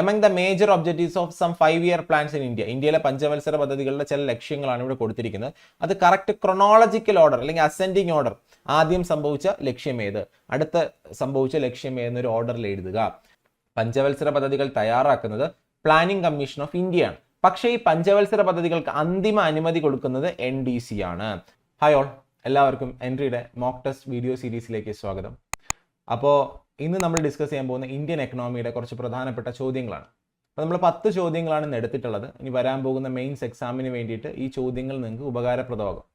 Among the major objectives of some five year plans in India ഇന്ത്യയിലെ പഞ്ചവത്സര പദ്ധതികളുടെ ചില ലക്ഷ്യങ്ങളാണ് ഇവിടെ കൊടുത്തിരിക്കുന്നത്. അത് കറക്റ്റ് ക്രൊണോളജിക്കൽ ഓർഡർ അല്ലെങ്കിൽ അസെൻഡിങ് ഓർഡർ ആദ്യം സംഭവിച്ച ലക്ഷ്യം ഏത്? അടുത്ത സംഭവിച്ച ലക്ഷ്യം ഏതെന്നൊരു ഓർഡറിൽ എഴുതുക. പഞ്ചവത്സര പദ്ധതികൾ തയ്യാറാക്കുന്നത് പ്ലാനിംഗ് കമ്മീഷൻ ഓഫ് ഇന്ത്യയാണ് പക്ഷേ ഈ പഞ്ചവത്സര പദ്ധതികൾക്ക് അന്തിമ അനുമതി കൊടുക്കുന്നത് എൻ ഡി സി ആണ്. ഹായ് ഓൾ എല്ലാവർക്കും എൻട്രിയുടെ മോക്ക് ടെസ്റ്റ് വീഡിയോ സീരീസിലേക്ക് സ്വാഗതം. അപ്പോൾ ഇന്ന് നമ്മൾ ഡിസ്കസ് ചെയ്യാൻ പോകുന്ന ഇന്ത്യൻ എക്കണോമിയുടെ കുറച്ച് പ്രധാനപ്പെട്ട ചോദ്യങ്ങളാണ്. അപ്പോൾ നമ്മൾ പത്ത് ചോദ്യങ്ങളാണ് ഇന്ന് എടുത്തിട്ടുള്ളത്. ഇനി വരാൻ പോകുന്ന മെയിൻസ് എക്സാമിന് വേണ്ടിയിട്ട് ഈ ചോദ്യങ്ങൾ നിങ്ങൾക്ക് ഉപകാരപ്രദമാകും.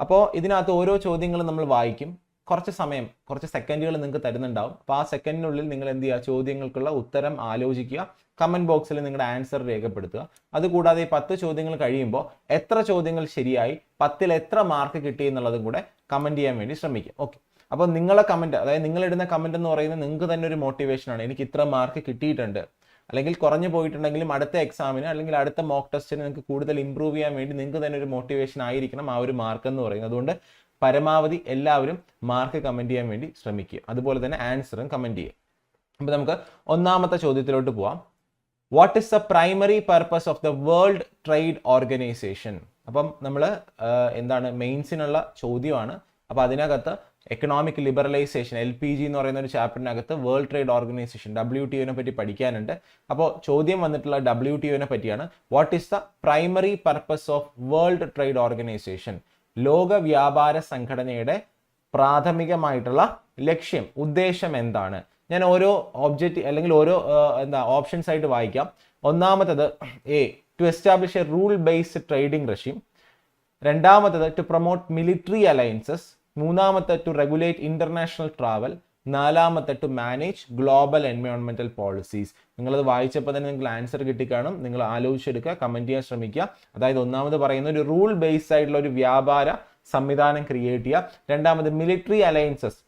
അപ്പോൾ ഇതിനകത്ത് ഓരോ ചോദ്യങ്ങളും നമ്മൾ വായിക്കും. കുറച്ച് സമയം കുറച്ച് സെക്കൻഡുകൾ നിങ്ങൾക്ക് തരുന്നുണ്ടാവും. അപ്പോൾ ആ സെക്കൻഡിനുള്ളിൽ നിങ്ങൾ എന്ത് ചെയ്യുക? ചോദ്യങ്ങൾക്കുള്ള ഉത്തരം ആലോചിക്കുക. കമന്റ് ബോക്സിൽ നിങ്ങളുടെ ആൻസർ രേഖപ്പെടുത്തുക. അതുകൂടാതെ ഈ പത്ത് ചോദ്യങ്ങൾ കഴിയുമ്പോൾ എത്ര ചോദ്യങ്ങൾ ശരിയായി പത്തിൽ എത്ര മാർക്ക് കിട്ടി എന്നുള്ളതും കൂടെ കമന്റ് ചെയ്യാൻ വേണ്ടി ശ്രമിക്കുക. ഓക്കെ അപ്പോൾ നിങ്ങളെ കമന്റ് അതായത് നിങ്ങൾ ഇടുന്ന കമന്റ് എന്ന് പറയുന്നത് നിങ്ങൾക്ക് തന്നെ ഒരു മോട്ടിവേഷനാണ് എനിക്ക് ഇത്ര മാർക്ക് കിട്ടിയിട്ടുണ്ട്. അല്ലെങ്കിൽ കുറഞ്ഞു പോയിട്ടുണ്ടെങ്കിലും അടുത്ത എക്സാമിന് അല്ലെങ്കിൽ അടുത്ത മോക്ക് ടെസ്റ്റിന് നിങ്ങൾക്ക് കൂടുതൽ ഇമ്പ്രൂവ് ചെയ്യാൻ വേണ്ടി നിങ്ങൾക്ക് തന്നെ ഒരു മോട്ടിവേഷൻ ആയിരിക്കണം ആ ഒരു മാർക്ക് എന്ന് പറയുന്നത്. അതുകൊണ്ട് പരമാവധി എല്ലാവരും മാർക്ക് കമന്റ് ചെയ്യാൻ വേണ്ടി ശ്രമിക്കുക. അതുപോലെ തന്നെ ആൻസറും കമന്റ് ചെയ്യുക. അപ്പോൾ നമുക്ക് ഒന്നാമത്തെ ചോദ്യത്തിലോട്ട് പോവാം. What is the primary purpose of the world trade organisation അപ്പം നമ്മൾ എന്താണ് മെയിൻസിനുള്ള ചോദ്യമാണ്. അപ്പോൾ അതിനകത്ത് economic liberalisation L P G എന്ന് പറയുന്ന ഒരു ചാപ്റ്ററിനകത്ത് world trade organisation W T one പറ്റി പഠിക്കാനുണ്ട്. അപ്പോൾ ചോദ്യം വന്നിട്ടുള്ള ഡബ്ല്യു ടി ഒനെ പറ്റിയാണ്. What is the primary purpose of world trade organisation ലോക വ്യാപാര സംഘടനയുടെ പ്രാഥമികമായിട്ടുള്ള ലക്ഷ്യം ഉദ്ദേശം എന്താണ്? ഞാൻ ഓരോ ഒബ്ജക്റ്റ് അല്ലെങ്കിൽ ഓരോ എന്താ ഓപ്ഷൻസ് ആയിട്ട് വായിക്കാം. ഒന്നാമത്തത് A to establish a rule based trading regime രണ്ടാമത്തത് ടു പ്രൊമോട്ട് മിലിറ്ററി അലയൻസസ് മൂന്നാമത്തെ ടു റെഗുലേറ്റ് ഇന്റർനാഷണൽ ട്രാവൽ നാലാമത്തെ ടു മാനേജ് ഗ്ലോബൽ എൻവയോൺമെന്റൽ പോളിസീസ് നിങ്ങളത് വായിച്ചപ്പോൾ തന്നെ നിങ്ങൾക്ക് ആൻസർ കിട്ടിക്കാണും. നിങ്ങൾ ആലോചിച്ചെടുക്കുക കമന്റ് ചെയ്യാൻ ശ്രമിക്കുക. അതായത് ഒന്നാമത് പറയുന്ന ഒരു റൂൾ ബേസ്ഡ് ആയിട്ടുള്ള ഒരു വ്യാപാര സംവിധാനം ക്രിയേറ്റ് ചെയ്യുക. രണ്ടാമത് മിലിറ്ററി അലയൻസസ്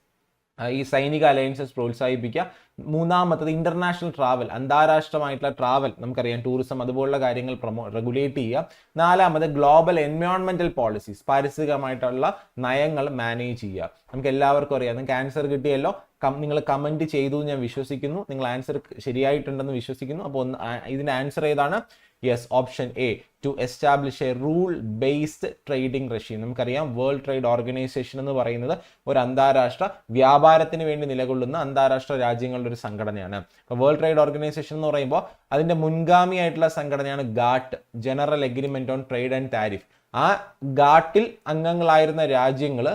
ഈ സൈനിക അലയൻസസ് പ്രോത്സാഹിപ്പിക്കുക. മൂന്നാമത്തത് ഇന്റർനാഷണൽ ട്രാവൽ അന്താരാഷ്ട്രമായിട്ടുള്ള ട്രാവൽ നമുക്കറിയാം ടൂറിസം അതുപോലുള്ള കാര്യങ്ങൾ പ്രൊമോ റെഗുലേറ്റ് ചെയ്യുക. നാലാമത് ഗ്ലോബൽ എൻവയോൺമെന്റൽ പോളിസീസ് പാരിസ്ഥിതികമായിട്ടുള്ള നയങ്ങൾ മാനേജ് ചെയ്യുക. നമുക്ക് എല്ലാവർക്കും അറിയാം ക്യാൻസർ കിട്ടിയല്ലോ നിങ്ങൾ കമന്റ് ചെയ്തു എന്ന് ഞാൻ വിശ്വസിക്കുന്നു. നിങ്ങൾ ആൻസർ ശരിയായിട്ടുണ്ടെന്ന് വിശ്വസിക്കുന്നു. അപ്പോൾ ഒന്ന് ഇതിന്റെ ആൻസർ ഏതാണ്? Yes option A to establish a rule based trading regime നമുക്കറിയാം വേൾഡ് ട്രേഡ് ഓർഗനൈസേഷൻ എന്ന് പറയുന്നത് ഒരു അന്താരാഷ്ട്ര വ്യാപാരത്തിന് വേണ്ടി നിലകൊള്ളുന്ന അന്താരാഷ്ട്ര രാജ്യങ്ങളുടെ ഒരു സംഘടനയാണ്. അപ്പോൾ വേൾഡ് ട്രേഡ് ഓർഗനൈസേഷൻ എന്ന് പറയുമ്പോൾ അതിന്റെ മുൻഗാമിയായിട്ടുള്ള സംഘടനയാണ് GATT general agreement on trade and tariff ആ ഗാട്ടിൽ അംഗങ്ങളായിരുന്ന രാജ്യങ്ങൾ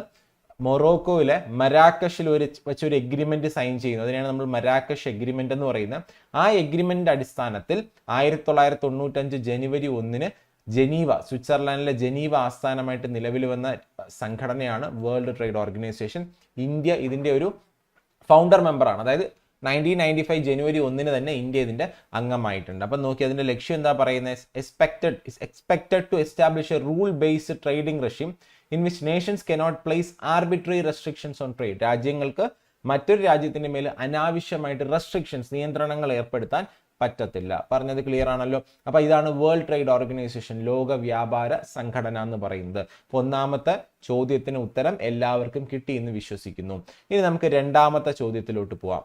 മൊറോക്കോയിലെ മരാക്കഷിൽ ഒരു വെച്ചൊരു എഗ്രിമെന്റ് സൈൻ ചെയ്യുന്നു. അതിനെയാണ് നമ്മൾ മരാക്കഷ് എഗ്രിമെന്റ് എന്ന് പറയുന്നത്. ആ എഗ്രിമെന്റ് അടിസ്ഥാനത്തിൽ ആയിരത്തി തൊള്ളായിരത്തി തൊണ്ണൂറ്റഞ്ച് ജനുവരി ഒന്നിന് ജനീവ സ്വിറ്റ്സർലാൻഡിലെ ജനീവ ആസ്ഥാനമായിട്ട് നിലവിൽ വന്ന സംഘടനയാണ് വേൾഡ് ട്രേഡ് ഓർഗനൈസേഷൻ ഇന്ത്യ ഇതിന്റെ ഒരു ഫൗണ്ടർ മെമ്പറാണ് അതായത് നയന്റീൻ നയന്റി ഫൈവ് ജനുവരി ഒന്നിന് തന്നെ ഇന്ത്യ ഇതിന്റെ അംഗമായിട്ടുണ്ട്. അപ്പം നോക്കി അതിന്റെ ലക്ഷ്യം എന്താ പറയുന്നത്? Expected expected to establish a rule based trading regime in which nations cannot place arbitrary restrictions on trade രാജ്യങ്ങൾക്ക് മറ്റൊരു രാജ്യത്തിന്റെ മേൽ അനാവശ്യമായിട്ട് റെസ്ട്രിക്ഷൻസ് നിയന്ത്രണങ്ങൾ ഏർപ്പെടുത്താൻ പറ്റത്തില്ല. പറഞ്ഞത് ക്ലിയർ ആണല്ലോ. അപ്പൊ ഇതാണ് വേൾഡ് ട്രേഡ് ഓർഗനൈസേഷൻ ലോക വ്യാപാര സംഘടന എന്ന് പറയുന്നത്. ഒന്നാമത്തെ ചോദ്യത്തിന് ഉത്തരം എല്ലാവർക്കും കിട്ടി എന്ന് വിശ്വസിക്കുന്നു. ഇനി നമുക്ക് രണ്ടാമത്തെ ചോദ്യത്തിലോട്ട് പോവാം.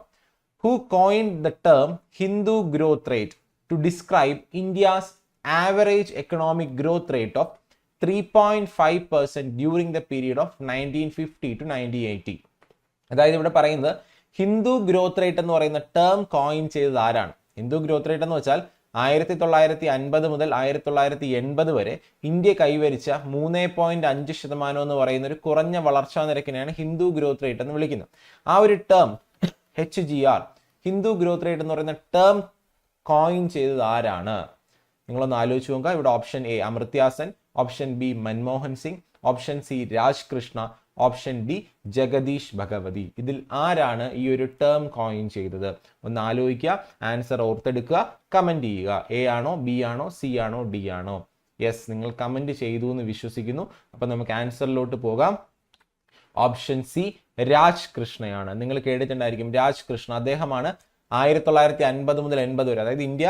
Who coined the term Hindu growth rate to describe India's average economic growth rate of three point five percent during the period of nineteen fifty two nineteen eighty അതായത് ഇവിടെ പറയുന്നത് ഹിന്ദു ഗ്രോത്ത് റേറ്റ് എന്ന് പറയുന്ന ടേം കോയിൻ ചെയ്തത് ആരാണ്? Hindu growth rate എന്ന് വെച്ചാൽ ആയിരത്തി തൊള്ളായിരത്തി അൻപത് മുതൽ ആയിരത്തി തൊള്ളായിരത്തി എൺപത് വരെ ഇന്ത്യ കൈവരിച്ച മൂന്ന് പോയിന്റ് അഞ്ച് ശതമാനം എന്ന് പറയുന്ന ഒരു കുറഞ്ഞ വളർച്ചാ നിരക്കിനെയാണ് ഹിന്ദു ഗ്രോത്ത് റേറ്റ് എന്ന് വിളിക്കുന്നത്. ആ ഒരു term H G R Hindu growth rate എന്ന് പറയുന്ന ടേം കോയിൻ ചെയ്തത് ആരാണ്? നിങ്ങളൊന്ന് ആലോചിച്ച് നോക്കുക. ഇവിടെ option A Amartya Sen. Option B Manmohan Singh option C Raj Krishna option D Jagdish Bhagwati. ഇതിൽ ആരാണ് ഈ ഒരു ടേം കോയിൻ ചെയ്തത്? ഒന്ന് ആലോചിക്കുക ആൻസർ ഓർത്തെടുക്കുക കമന്റ് ചെയ്യുക. എ ആണോ ബി ആണോ സി ആണോ ഡി ആണോ? യെസ് നിങ്ങൾ കമന്റ് ചെയ്തു എന്ന് വിശ്വസിക്കുന്നു. അപ്പൊ നമുക്ക് ആൻസറിലോട്ട് പോകാം. Option C Raj കൃഷ്ണയാണ്. നിങ്ങൾ കേട്ടിട്ടുണ്ടായിരിക്കും രാജ് കൃഷ്ണ അദ്ദേഹമാണ് ആയിരത്തി തൊള്ളായിരത്തി അൻപത് മുതൽ എൺപത് വരെ അതായത് ഇന്ത്യ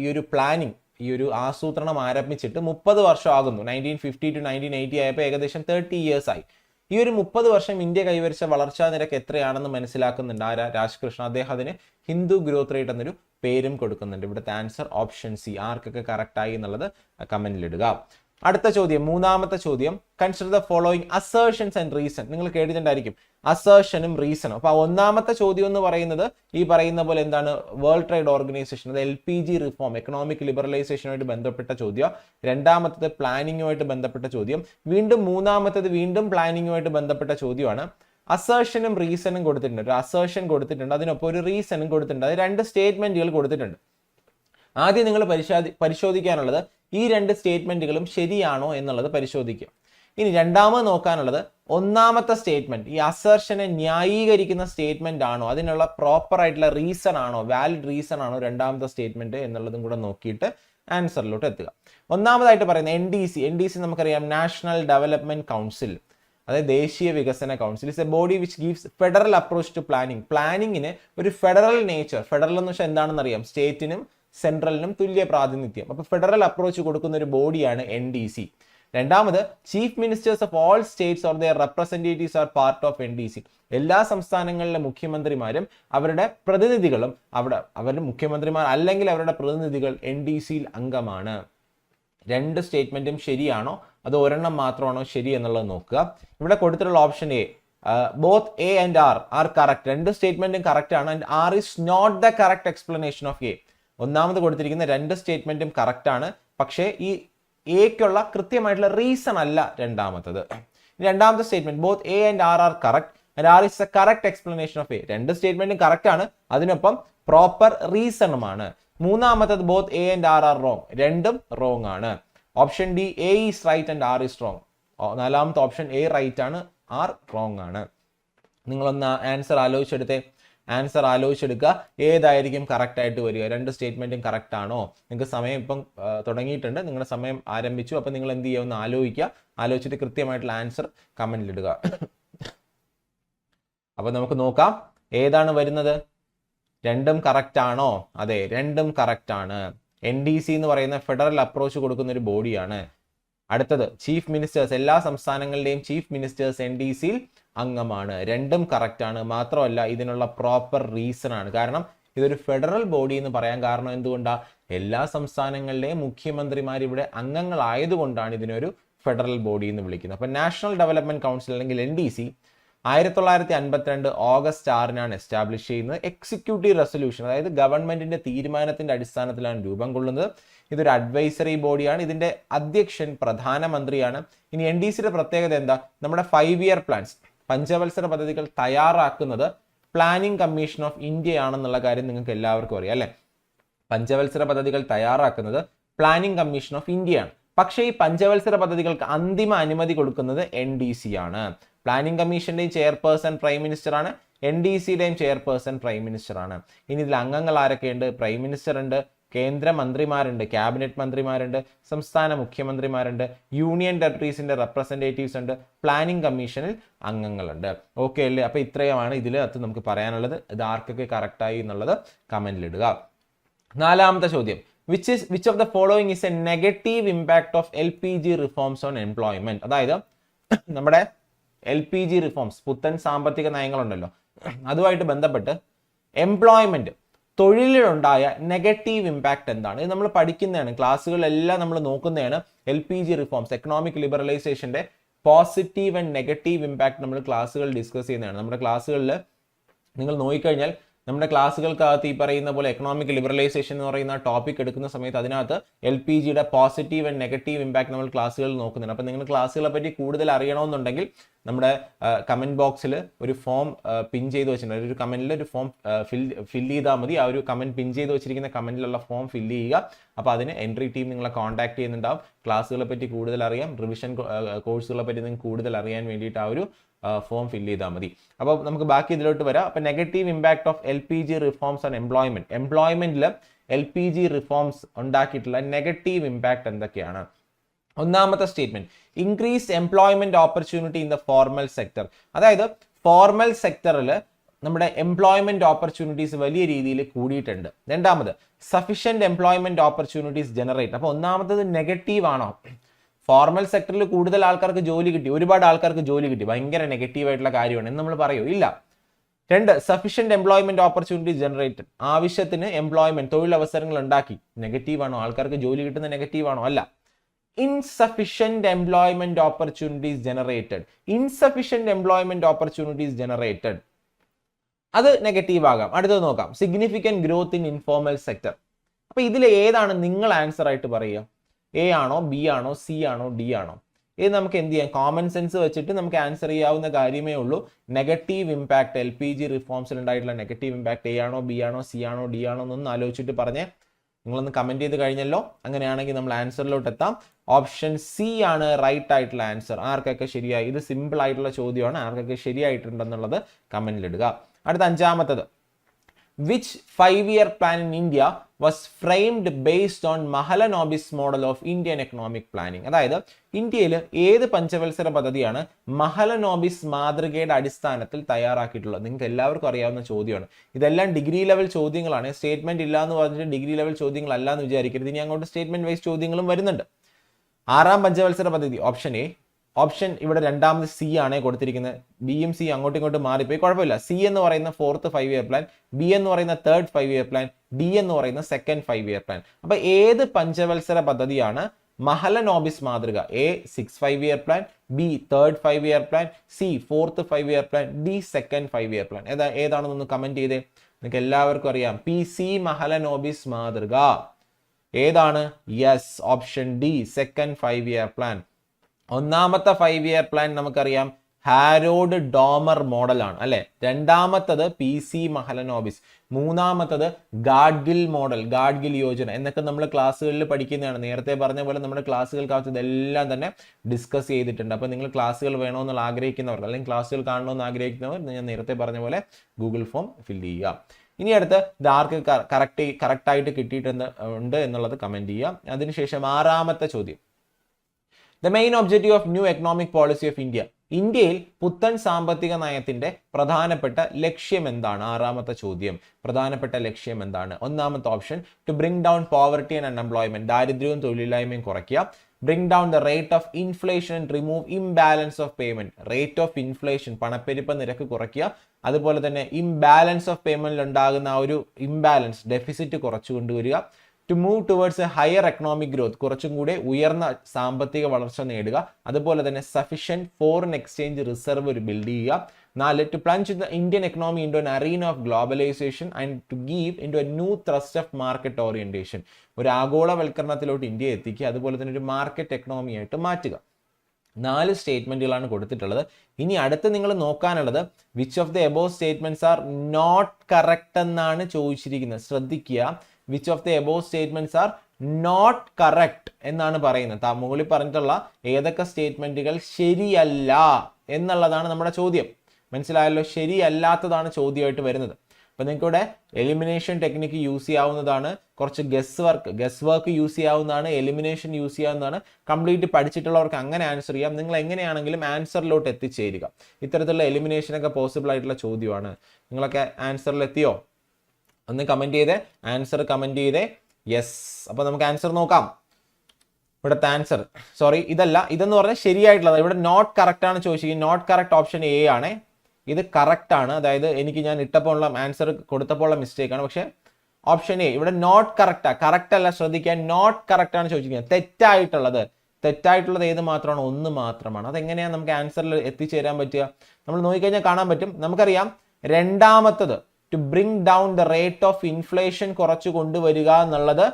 ഈ ഒരു പ്ലാനിങ് ഈ ഒരു ആസൂത്രണം ആരംഭിച്ചിട്ട് മുപ്പത് വർഷം ആകുന്നു nineteen fifty two nineteen eighty ആയപ്പോൾ ഏകദേശം തേർട്ടി ഇയേഴ്സ് ആയി. ഈ ഒരു മുപ്പത് വർഷം ഇന്ത്യ കൈവരിച്ച വളർച്ചാ നിരക്ക് എത്രയാണെന്ന് മനസ്സിലാക്കുന്നുണ്ട് ആരാ? രാജകൃഷ്ണ അദ്ദേഹം അതിന് ഹിന്ദു ഗ്രോത്ത് റേറ്റ് എന്നൊരു പേരും കൊടുക്കുന്നുണ്ട്. ഇവിടുത്തെ ആൻസർ ഓപ്ഷൻ സി. ആർക്കൊക്കെ കറക്റ്റ് ആയി എന്നുള്ളത് കമന്റിൽ ഇടുക. അടുത്ത ചോദ്യം മൂന്നാമത്തെ ചോദ്യം. Consider the following assertions and reason നിങ്ങൾ കേട്ടിട്ടുണ്ടായിരിക്കും. അസേർഷനും റീസണും അപ്പൊ ഒന്നാമത്തെ ചോദ്യം എന്ന് പറയുന്നത് ഈ പറയുന്ന പോലെ എന്താണ്? വേൾഡ് ട്രേഡ് ഓർഗനൈസേഷൻ അത് L P G reform economic ലിബറലൈസേഷനുമായിട്ട് ബന്ധപ്പെട്ട ചോദ്യം. രണ്ടാമത്തത് പ്ലാനിങ്ങുമായിട്ട് ബന്ധപ്പെട്ട ചോദ്യം. വീണ്ടും മൂന്നാമത്തത് വീണ്ടും പ്ലാനിങ്ങുമായിട്ട് ബന്ധപ്പെട്ട ചോദ്യമാണ്. അസേർഷനും റീസണും കൊടുത്തിട്ടുണ്ട്. ഒരു അസേർഷൻ കൊടുത്തിട്ടുണ്ട്. അതിനൊപ്പം ഒരു റീസണും കൊടുത്തിട്ടുണ്ട്. അത് രണ്ട് സ്റ്റേറ്റ്മെന്റുകൾ കൊടുത്തിട്ടുണ്ട്. ആദ്യം നിങ്ങൾ പരിശോധി പരിശോധിക്കാനുള്ളത് ഈ രണ്ട് സ്റ്റേറ്റ്മെന്റുകളും ശരിയാണോ എന്നുള്ളത് പരിശോധിക്കും. ഇനി രണ്ടാമത് നോക്കാനുള്ളത് ഒന്നാമത്തെ സ്റ്റേറ്റ്മെന്റ് ഈ അസർഷനെ ന്യായീകരിക്കുന്ന സ്റ്റേറ്റ്മെന്റ് ആണോ? അതിനുള്ള പ്രോപ്പർ ആയിട്ടുള്ള റീസൺ ആണോ? വാലിഡ് റീസൺ ആണോ രണ്ടാമത്തെ സ്റ്റേറ്റ്മെന്റ് എന്നുള്ളതും കൂടെ നോക്കിയിട്ട് ആൻസറിലോട്ട് എത്തുക. ഒന്നാമതായിട്ട് പറയുന്നത് N D C N D C നമുക്കറിയാം നാഷണൽ ഡെവലപ്മെന്റ് കൗൺസിൽ അതായത് ദേശീയ വികസന council. Is a body which gives federal approach to planning പ്ലാനിങ്ങിന് ഒരു ഫെഡറൽ നേച്ചർ ഫെഡറൽ എന്ന് വെച്ചാൽ എന്താണെന്ന് അറിയാം സ്റ്റേറ്റിനും സെൻട്രലിനും തുല്യ പ്രാതിനിധ്യം. അപ്പോൾ ഫെഡറൽ അപ്രോച്ച് കൊടുക്കുന്ന ഒരു ബോഡിയാണ് എൻ ഡി സി രണ്ടാമത് chief ministers of all states or their representatives are part of N D C എല്ലാ സംസ്ഥാനങ്ങളിലെ മുഖ്യമന്ത്രിമാരും അവരുടെ പ്രതിനിധികളും അവിടെ അവരുടെ മുഖ്യമന്ത്രിമാർ അല്ലെങ്കിൽ അവരുടെ പ്രതിനിധികൾ എൻ ഡി സിയിൽ അംഗമാണ്. രണ്ട് സ്റ്റേറ്റ്മെന്റും ശരിയാണോ? അത് ഒരെണ്ണം മാത്രമാണോ ശരി എന്നുള്ളത് നോക്കുക. ഇവിടെ കൊടുത്തിട്ടുള്ള option A both A and R are correct രണ്ട് സ്റ്റേറ്റ്മെന്റും കറക്റ്റ് ആണ്. And R is not the correct explanation of A ഒന്നാമത് കൊടുത്തിരിക്കുന്ന രണ്ട് സ്റ്റേറ്റ്മെന്റും കറക്റ്റ് ആണ്. പക്ഷേ ഈ എക്കുള്ള കൃത്യമായിട്ടുള്ള റീസൺ അല്ല രണ്ടാമത്തത്. രണ്ടാമത്തെ statement both A and R are correct and R is a correct explanation of A രണ്ട് സ്റ്റേറ്റ്മെന്റും കറക്റ്റ് ആണ്. അതിനൊപ്പം പ്രോപ്പർ റീസണുമാണ് മൂന്നാമത്തത് both A and R are wrong രണ്ടും റോങ് ആണ്. Option D A is right and R is wrong നാലാമത്തെ option A right ആണ് ആർ റോങ് ആണ്. നിങ്ങളൊന്ന് ആൻസർ ആലോചിച്ചെടുത്തേ. ആൻസർ ആലോചിച്ചെടുക്കുക. ഏതായിരിക്കും കറക്റ്റ് ആയിട്ട് വരിക? രണ്ട് സ്റ്റേറ്റ്മെന്റും കറക്റ്റ് ആണോ? നിങ്ങൾക്ക് സമയം ഇപ്പം തുടങ്ങിയിട്ടുണ്ട്. നിങ്ങളുടെ സമയം ആരംഭിച്ചു. അപ്പം നിങ്ങൾ എന്ത് ചെയ്യുമെന്ന് ആലോചിക്കുക. ആലോചിച്ചിട്ട് കൃത്യമായിട്ടുള്ള ആൻസർ കമന്റിൽ ഇടുക. അപ്പൊ നമുക്ക് നോക്കാം. ഏതാണ് വരുന്നത്? രണ്ടും കറക്റ്റ് ആണോ? അതെ രണ്ടും കറക്റ്റ് ആണ്. എൻ ഡി സി എന്ന് പറയുന്ന ഫെഡറൽ അപ്രോച്ച് കൊടുക്കുന്ന ഒരു ബോഡിയാണ് അടുത്തത് ചീഫ് മിനിസ്റ്റേഴ്സ് എല്ലാ സംസ്ഥാനങ്ങളുടെയും ചീഫ് മിനിസ്റ്റേഴ്സ് എൻ ഡി സിയിൽ അംഗമാണ്. രണ്ടും കറക്റ്റ് ആണ്. മാത്രമല്ല ഇതിനുള്ള പ്രോപ്പർ റീസൺ ആണ്. കാരണം ഇതൊരു ഫെഡറൽ ബോഡി എന്ന് പറയാൻ കാരണം എന്തുകൊണ്ടാണ് എല്ലാ സംസ്ഥാനങ്ങളിലെയും മുഖ്യമന്ത്രിമാർ ഇവിടെ അംഗങ്ങളായതുകൊണ്ടാണ് ഇതിനൊരു ഫെഡറൽ ബോഡി എന്ന് വിളിക്കുന്നത്. അപ്പൊ നാഷണൽ ഡെവലപ്മെന്റ് കൗൺസിൽ അല്ലെങ്കിൽ എൻ ഡി സി ആയിരത്തി തൊള്ളായിരത്തി അൻപത്തിരണ്ട് ഓഗസ്റ്റ് ആറിനാണ് എസ്റ്റാബ്ലിഷ് ചെയ്യുന്നത്. എക്സിക്യൂട്ടീവ് റെസൊല്യൂഷൻ അതായത് ഗവൺമെന്റിന്റെ തീരുമാനത്തിന്റെ അടിസ്ഥാനത്തിലാണ് രൂപം കൊള്ളുന്നത്. ഇതൊരു അഡ്വൈസറി ബോഡിയാണ് ഇതിന്റെ അധ്യക്ഷൻ പ്രധാനമന്ത്രിയാണ്. ഇനി എൻ ഡി സിയുടെ പ്രത്യേകത എന്താ? നമ്മുടെ ഫൈവ് ഇയർ പ്ലാൻസ് പഞ്ചവത്സര പദ്ധതികൾ തയ്യാറാക്കുന്നത് പ്ലാനിംഗ് കമ്മീഷൻ ഓഫ് ഇന്ത്യ ആണെന്നുള്ള കാര്യം നിങ്ങൾക്ക് എല്ലാവർക്കും അറിയാം അല്ലെ? പഞ്ചവത്സര പദ്ധതികൾ തയ്യാറാക്കുന്നത് പ്ലാനിംഗ് കമ്മീഷൻ ഓഫ് ഇന്ത്യയാണ് പക്ഷേ ഈ പഞ്ചവത്സര പദ്ധതികൾക്ക് അന്തിമ അനുമതി കൊടുക്കുന്നത് എൻ ഡി സി ആണ്. പ്ലാനിംഗ് കമ്മീഷന്റെയും ചെയർപേഴ്സൺ പ്രൈം മിനിസ്റ്റർ ആണ്. എൻ ഡി സിയുടെയും ചെയർപേഴ്സൺ പ്രൈം മിനിസ്റ്റർ ആണ്. ഇനി ഇതിൽ അംഗങ്ങൾ ആരൊക്കെയുണ്ട്? പ്രൈം മിനിസ്റ്റർ ഉണ്ട്. കേന്ദ്ര മന്ത്രിമാരുണ്ട് ക്യാബിനറ്റ് മന്ത്രിമാരുണ്ട് സംസ്ഥാന മുഖ്യമന്ത്രിമാരുണ്ട് യൂണിയൻ ടെറിട്ടറീസിന്റെ റെപ്രസെന്റേറ്റീവ്സ് ഉണ്ട് പ്ലാനിംഗ് കമ്മീഷനിൽ അംഗങ്ങളുണ്ട്. ഓക്കെ അല്ലേ? അപ്പൊ ഇത്രയുമാണ് അത് നമുക്ക് പറയാനുള്ളത്. ഇത് ആർക്കൊക്കെ കറക്റ്റായി എന്നുള്ളത് കമന്റിൽ ഇടുക. നാലാമത്തെ ചോദ്യം. Which is which of the following is a negative impact of L P G reforms on employment അതായത് നമ്മുടെ എൽ പി ജി റിഫോംസ് പുത്തൻ സാമ്പത്തിക നയങ്ങളുണ്ടല്ലോ. അതുമായിട്ട് ബന്ധപ്പെട്ട് എംപ്ലോയ്മെന്റ് തൊഴിലിലുണ്ടായ നെഗറ്റീവ് ഇമ്പാക്റ്റ് എന്താണ്? ഇത് നമ്മൾ പഠിക്കുന്നതാണ്. ക്ലാസ്സുകളിലെല്ലാം നമ്മൾ നോക്കുന്നതാണ് L P G reforms economic ലിബറലൈസേഷന്റെ positive and negative impact നമ്മൾ ക്ലാസ്സുകൾ ഡിസ്കസ് ചെയ്യുന്നതാണ്. നമ്മുടെ ക്ലാസ്സുകളിൽ നിങ്ങൾ നോക്കിക്കഴിഞ്ഞാൽ നമ്മുടെ ക്ലാസ്സുകൾക്കകത്ത് ഈ പറയുന്ന പോലെ എക്കണോമിക് ലിബറലൈസേഷൻ എന്ന് പറയുന്ന ടോപ്പിക് എടുക്കുന്ന സമയത്ത് അതിനകത്ത് എൽ പി ജിയുടെ പോസിറ്റീവ് ആൻഡ് നെഗറ്റീവ് ഇമ്പാക്ട് നമ്മൾ ക്ലാസ്സുകളിൽ നോക്കുന്നുണ്ട്. അപ്പോൾ നിങ്ങൾ ക്ലാസ്സുകളെ പറ്റി കൂടുതൽ അറിയണമെന്നുണ്ടെങ്കിൽ നമ്മുടെ കമന്റ് ബോക്സിൽ ഒരു ഫോം പിൻ ചെയ്ത് വെച്ചിട്ടുണ്ട്. ഒരു കമന്റിൽ ഒരു ഫോം ഫിൽ ഫിൽ ചെയ്താൽ മതി. ആ ഒരു കമന്റ് പിൻ ചെയ്ത് വെച്ചിരിക്കുന്ന കമന്റിലുള്ള ഫോം ഫില്ല് ചെയ്യുക. അപ്പോൾ അതിന് എൻട്രി ടീം നിങ്ങളെ കോൺടാക്ട് ചെയ്യുന്നുണ്ടാവും. ക്ലാസ്സുകളെ പറ്റി കൂടുതൽ അറിയാം. റിവിഷൻ കോഴ്സുകളെ പറ്റി നിങ്ങൾക്ക് കൂടുതൽ അറിയാൻ വേണ്ടിയിട്ട് ആ ഒരു ഫോം ഫില്ല് ചെയ്താൽ മതി. അപ്പോൾ നമുക്ക് ബാക്കി ഇതിലോട്ട് വരാം. അപ്പോൾ negative impact of L P G reforms and employment എംപ്ലോയ്മെന്റിൽ L P G reforms ഉണ്ടാക്കിയിട്ടുള്ള നെഗറ്റീവ് ഇമ്പാക്ട് എന്തൊക്കെയാണ്? ഒന്നാമത്തെ statement increase employment opportunity in the formal sector അതായത് ഫോർമൽ സെക്ടറിൽ നമ്മുടെ എംപ്ലോയ്മെന്റ് ഓപ്പർച്യൂണിറ്റീസ് വലിയ രീതിയിൽ കൂടിയിട്ടുണ്ട്. രണ്ടാമത് സഫിഷ്യന്റ് എംപ്ലോയ്മെന്റ് ഓപ്പർച്യൂണിറ്റീസ് ജനറേറ്റ് അപ്പോൾ ഒന്നാമത്തത് നെഗറ്റീവ് ആണോ? ഫോർമൽ സെക്ടറിൽ കൂടുതൽ ആൾക്കാർക്ക് ജോലി കിട്ടി. ഒരുപാട് ആൾക്കാർക്ക് ജോലി കിട്ടി. ഭയങ്കര നെഗറ്റീവ് ആയിട്ടുള്ള കാര്യമാണ് എന്ന് നമ്മൾ പറയൂ. ഇല്ല. രണ്ട് സഫീഷ്യന്റ് എംപ്ലോയ്മെന്റ് ഓപ്പർച്യൂണിറ്റി ജനറേറ്റഡ് ആവശ്യത്തിന് എംപ്ലോയ്മെന്റ് തൊഴിലവസരങ്ങൾ ഉണ്ടാക്കി. നെഗറ്റീവാണോ ആൾക്കാർക്ക് ജോലി കിട്ടുന്ന നെഗറ്റീവാണോ അല്ല. Insufficient employment opportunities generated insufficient employment opportunities generated അത് നെഗറ്റീവ് ആകാം. അടുത്തത് നോക്കാം. Significant growth in informal sector അപ്പൊ ഇതിൽ ഏതാണ് നിങ്ങൾ ആൻസർ ആയിട്ട് പറയുക? എ ആണോ ബി ആണോ സി ആണോ ഡി ആണോ? ഇത് നമുക്ക് എന്ത് ചെയ്യാം? കോമൺ സെൻസ് വെച്ചിട്ട് നമുക്ക് ആൻസർ ചെയ്യാവുന്ന കാര്യമേ ഉള്ളൂ. Negative impact L P G റിഫോംസിൽ ഉണ്ടായിട്ടുള്ള നെഗറ്റീവ് ഇമ്പാക്ട് എ ആണോ ബി ആണോ സി ആണോ ഡി ആണോ എന്നൊന്ന് ആലോചിച്ചിട്ട് പറഞ്ഞേ നിങ്ങളൊന്ന് കമന്റ് ചെയ്ത് കഴിഞ്ഞല്ലോ. അങ്ങനെയാണെങ്കിൽ നമ്മൾ ആൻസറിലോട്ട് എത്താം. ഓപ്ഷൻ സി ആണ് റൈറ്റ് ആയിട്ടുള്ള ആൻസർ ആർക്കൊക്കെ ശരിയായി? ഇത് സിമ്പിൾ ആയിട്ടുള്ള ചോദ്യമാണ്. ആർക്കൊക്കെ ശരിയായിട്ടുണ്ടെന്നുള്ളത് കമന്റിൽ ഇടുക. അടുത്ത അഞ്ചാമത്തത്. Which five year plan in India was framed based on Mahalanobis model of Indian economic planning അതായത് ഇന്ത്യയിൽ ഏത് പഞ്ചവത്സര പദ്ധതിയാണ് മഹലനോബിസ് മാതൃകയുടെ അടിസ്ഥാനത്തിൽ തയ്യാറാക്കിയിട്ടുള്ളത്? നിങ്ങൾക്ക് എല്ലാവർക്കും അറിയാവുന്ന ചോദ്യമാണ്. ഇതെല്ലാം ഡിഗ്രി ലെവൽ ചോദ്യങ്ങളാണ്. സ്റ്റേറ്റ്മെന്റ് ഇല്ല എന്ന് പറഞ്ഞിട്ട് ഡിഗ്രി ലെവൽ ചോദ്യങ്ങൾ അല്ല എന്ന് വിചാരിക്കരുത്. ഇനി അങ്ങോട്ട് സ്റ്റേറ്റ്മെന്റ് വൈസ് ചോദ്യങ്ങളും വരുന്നുണ്ട്. ആറാം പഞ്ചവത്സര പദ്ധതി ഓപ്ഷൻ എ ഓപ്ഷൻ ഇവിടെ രണ്ടാമത് സി ആണ് കൊടുത്തിരിക്കുന്നത് ബിയും സി അങ്ങോട്ടും ഇങ്ങോട്ടും മാറിപ്പോയി. കുഴപ്പമില്ല. സി എന്ന് പറയുന്ന fourth five year plan B എന്ന് പറയുന്ന third five year plan D എന്ന് പറയുന്ന സെക്കൻഡ് ഫൈവ് ഇയർ പ്ലാൻ അപ്പൊ ഏത് പഞ്ചവത്സര പദ്ധതിയാണ്? മഹലനോബിസ് മാതൃക. A six five year plan B third five year plan C fourth five year plan D second five year plan ഏതാ ഏതാണെന്നൊന്ന് കമന്റ് ചെയ്തേ. നിങ്ങൾക്ക് എല്ലാവർക്കും അറിയാം. പി സി മഹലനോബിസ് മാതൃക. ഏതാണ്? Yes option D second five year plan ഒന്നാമത്തെ ഫൈവ് ഇയർ പ്ലാൻ നമുക്കറിയാം. ഹാരോഡ് ഡോമർ മോഡലാണ് അല്ലെ? രണ്ടാമത്തത് പി സി മഹലനോബിസ്. മൂന്നാമത്തത് ഗാഡ്ഗിൽ മോഡൽ ഗാഡ്ഗിൽ യോജന എന്നൊക്കെ നമ്മൾ ക്ലാസ്സുകളിൽ പഠിക്കുന്നതാണ്. നേരത്തെ പറഞ്ഞ പോലെ നമ്മുടെ ക്ലാസ്സുകൾക്കകത്ത് ഇതെല്ലാം തന്നെ ഡിസ്കസ് ചെയ്തിട്ടുണ്ട്. അപ്പോൾ നിങ്ങൾ ക്ലാസ്സുകൾ വേണമെന്നുള്ള ആഗ്രഹിക്കുന്നവർ അല്ലെങ്കിൽ ക്ലാസ്സുകൾ കാണണമെന്ന് ആഗ്രഹിക്കുന്നവർ ഞാൻ നേരത്തെ പറഞ്ഞ പോലെ ഗൂഗിൾ ഫോം ഫിൽ ചെയ്യുക. ഇനി അടുത്ത് ഇത് ആർക്ക് കറക്റ്റ് കറക്റ്റായിട്ട് കിട്ടിയിട്ടുണ്ട് ഉണ്ട് എന്നുള്ളത് കമന്റ് ചെയ്യുക. അതിനുശേഷം ആറാമത്തെ ചോദ്യം. The main objective of new economic policy of India ഇന്ത്യയിൽ പുത്തൻ സാമ്പത്തിക നയത്തിന്റെ പ്രധാനപ്പെട്ട ലക്ഷ്യം എന്താണ്? ആറാമത്തെ ചോദ്യം. പ്രധാനപ്പെട്ട ലക്ഷ്യം എന്താണ്? ഒന്നാമത്തെ option to bring down poverty and unemployment ദാരിദ്ര്യവും തൊഴിലില്ലായ്മയും കുറയ്ക്കുക. Bring down the rate of inflation and remove imbalance of payment rate of inflation പണപ്പെരുപ്പ നിരക്ക് കുറയ്ക്കുക. അതുപോലെ തന്നെ ഇംബാലൻസ് ഓഫ് പേയ്മെന്റിൽ ഉണ്ടാകുന്ന ആ ഒരു ഇംബാലൻസ് ഡെഫിസിറ്റ് കുറച്ചു കൊണ്ടുവരിക to move towards a higher economic growth കുറച്ചും കൂടെ ഉയർന്ന സാമ്പത്തിക വളർച്ച നേടുക അതുപോലെ തന്നെ സഫീഷ്യന്റ് ഫോറിൻ എക്സ്ചേഞ്ച് റിസർവ് ഒരു ബിൽഡ് ചെയ്യുക. നാല് to plunge the Indian economy into an arena of globalisation and to give into a new thrust of market orientation ഒരു ആഗോളവൽക്കരണത്തിലോട്ട് ഇന്ത്യ എത്തിക്കുക അതുപോലെ തന്നെ ഒരു മാർക്കറ്റ് എക്കണോമി ആയിട്ട് മാറ്റുക. നാല് സ്റ്റേറ്റ്മെന്റുകളാണ് കൊടുത്തിട്ടുള്ളത്. ഇനി അടുത്ത് നിങ്ങൾ നോക്കാനുള്ളത് which of the above statements are not correct എന്നാണ് ചോദിച്ചിരിക്കുന്നത്. ശ്രദ്ധിക്കുക. Which of the above statements are not correct എന്നാണ് പറയുന്നത്. മുകളിൽ പറഞ്ഞിട്ടുള്ള ഏതൊക്കെ സ്റ്റേറ്റ്മെന്റുകൾ ശരിയല്ല എന്നുള്ളതാണ് നമ്മുടെ ചോദ്യം. മനസ്സിലായല്ലോ? ശരിയല്ലാത്തതാണ് ചോദ്യമായിട്ട് വരുന്നത്. അപ്പൊ നിങ്ങൾക്ക് ഇവിടെ എലിമിനേഷൻ ടെക്നിക്ക് യൂസ് ചെയ്യാവുന്നതാണ്. കുറച്ച് guess work guess work use ചെയ്യാവുന്നതാണ്. എലിമിനേഷൻ യൂസ് ചെയ്യാവുന്നതാണ്. കംപ്ലീറ്റ് പഠിച്ചിട്ടുള്ളവർക്ക് അങ്ങനെ ആൻസർ ചെയ്യാം. നിങ്ങൾ എങ്ങനെയാണെങ്കിലും ആൻസറിലോട്ട് എത്തിച്ചേരുക. ഇത്തരത്തിലുള്ള എലിമിനേഷൻ ഒക്കെ പോസിബിൾ ആയിട്ടുള്ള ചോദ്യമാണ്. നിങ്ങളൊക്കെ ആൻസറിൽ എത്തിയോ? ഒന്ന് കമന്റ് ചെയ്തേ ആൻസർ കമന്റ് ചെയ്തേ യെസ് അപ്പൊ നമുക്ക് ആൻസർ നോക്കാം. ഇവിടുത്തെ ആൻസർ സോറി ഇതല്ല ഇതെന്ന് പറഞ്ഞാൽ ശരിയായിട്ടുള്ളത്. ഇവിടെ നോട്ട് കറക്റ്റ് ആണ് ചോദിച്ചിരിക്കുന്നത്. നോട്ട് കറക്റ്റ് ഓപ്ഷൻ എ ആണ്. ഇത് കറക്റ്റ് ആണ്. അതായത് എനിക്ക് ഞാൻ ഇട്ടപ്പോൾ ഉള്ള ആൻസർ കൊടുത്തപ്പോൾ ഉള്ള മിസ്റ്റേക്ക് ആണ്. പക്ഷേ ഓപ്ഷൻ എ ഇവിടെ നോട്ട് കറക്റ്റാ കറക്റ്റ് അല്ല ശ്രദ്ധിക്കാൻ നോട്ട് കറക്റ്റ് ആണ് ചോദിച്ചിരിക്കുന്നത്. തെറ്റായിട്ടുള്ളത്. തെറ്റായിട്ടുള്ളത് ഏത് മാത്രമാണ്? ഒന്ന് മാത്രമാണ്. അതെങ്ങനെയാണ് നമുക്ക് ആൻസറിൽ എത്തിച്ചേരാൻ പറ്റുക? നമ്മൾ നോക്കിക്കഴിഞ്ഞാൽ കാണാൻ പറ്റും. നമുക്കറിയാം രണ്ടാമത്തത് to bring down the rate of inflation കുറച്ച് കൊണ്ടുവരിക എന്നുള്ളത്